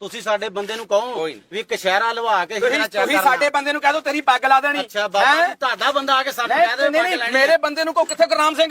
ਤੁਸੀਂ ਸਾਡੇ ਬੰਦੇ ਨੂੰ ਕਹੋ ਕੋਈ ਨਹੀਂ। ਵੀ ਕਸ਼ਹਿਰਾ ਲਵਾ ਕੇ ਤੁਸੀਂ ਹੀਰਾ ਚੈੱਕ ਤੁਸੀਂ ਕਰਨਾ। ਸਾਡੇ ਬੰਦੇ ਨੂੰ ਕਹਿ ਦੋ ਤੇਰੀ ਪੱਗ ਲਾ ਦੇਣੀ ਅੱਛਾ ਬਾਬਾ ਹੈਂ? ਜੀ ਤੁਹਾਡਾ ਬੰਦਾ ਆ ਕੇ ਸਾਨੂੰ ਕਹਿ ਦੇ ਨਹੀਂ ਨਹੀਂ ਮੇਰੇ। ਬੰਦੇ ਨੂੰ ਕੋ ਕਿੱਥੇ ਗੁਰਨਾਮ ਸਿੰਘ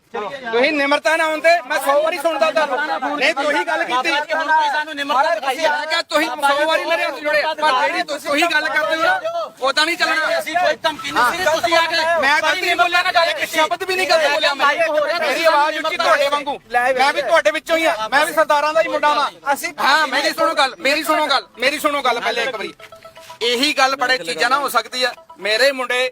ਤੁਸੀਂ ਨਿਮਰਤਾ ਨਾ ਆਉਂਦੇ ਮੈਂ 100 ਵਾਰੀ ਸੁਣਦਾ ਤੁਹਾਨੂੰ। ਨਹੀਂ ਤੁਸੀਂ ਗੱਲ ਕੀਤੀ। ਤੁਸੀਂ ਸਾਨੂੰ ਨਿਮਰਤਾ ਦਿਖਾਈ ਤੁਸੀਂ ਆ ਕੇ ਤੁਸੀਂ 100 ਵਾਰੀ ਮੇਰੇ ਹੱਥ ਜੋੜੇ। ਪਰ ਜਿਹੜੀ ਤੁਸੀਂ ਉਹੀ ਗੱਲ ਕਰਦੇ ਹੋ ਨਾ ਉਦਾਂ ਨਹੀਂ ਚੱਲਣਾ। ਅਸੀਂ ਕੋਈ ਧਮਕੀ ਨਹੀਂ ਸਿਰੇ ਤੁਸੀਂ ਆ ਕੇ ਮੈਂ ਗਲਤੀ ਨਹੀਂ ਬੋਲਿਆ ਨਾ ਗੱਲ ਸ਼ਬਦ ਵੀ ਨਹੀਂ ਗਲਤ ਬੋਲਿਆ ਮੈਂ। ਮੇਰੀ ਆਵਾਜ਼ ਉੱਚੀ ਤੁਹਾਡੇ ਵਾਂਗੂ। ਮੈਂ ਵੀ ਤੁਹਾਡੇ ਵਿੱਚੋਂ ਹੀ ਆ ਮੈਂ ਵੀ ਸਰਦਾਰਾਂ ਦਾ ਹੀ ਮੁੰਡਾ ਵਾਂ। ਅਸੀਂ ਹਾਂ ਮੇਰੀ ਸੁਣੋ ਗੱਲ ਮੇਰੀ ਸੁਣੋ ਗੱਲ ਮੇਰੀ ਸੁਣੋ ਗੱਲ ਪਹਿਲੇ ਇੱਕ ਵਾਰੀ। ਇਹੀ ਗੱਲ ਬੜੇ ਚੀਜ਼ਾਂ ਨਾ ਹੋ ਸਕਦੀ ਆ। ਮੇਰੇ ਮੁੰਡੇ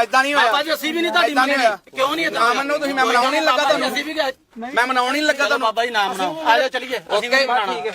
ਐਦਾਂ ਨਹੀਂ ਹੋਇਆ। ਬਾਬਾ ਜੀ ਅਸੀਂ ਵੀ ਨਹੀਂ ਤੁਹਾਡੀ ਹੋਇਆ। ਕਿਉਂ ਨਹੀਂ ਨਾ ਮੰਨੋ ਤੁਸੀਂ ਮੈਂ ਮਨਾਉਣ ਨਹੀਂ ਲੱਗਾ ਤੁਹਾਨੂੰ। ਅਸੀਂ ਵੀ ਮੈਂ ਮਨਾਉਣ ਨਹੀਂ ਲੱਗਾ ਤੁਹਾਨੂੰ। ਬਾਬਾ ਜੀ ਨਾਮ ਬਣਾਓ ਆ ਜਾਓ ਚਲੀਏ। ਅਸੀਂ ਵੀ ਹੈ।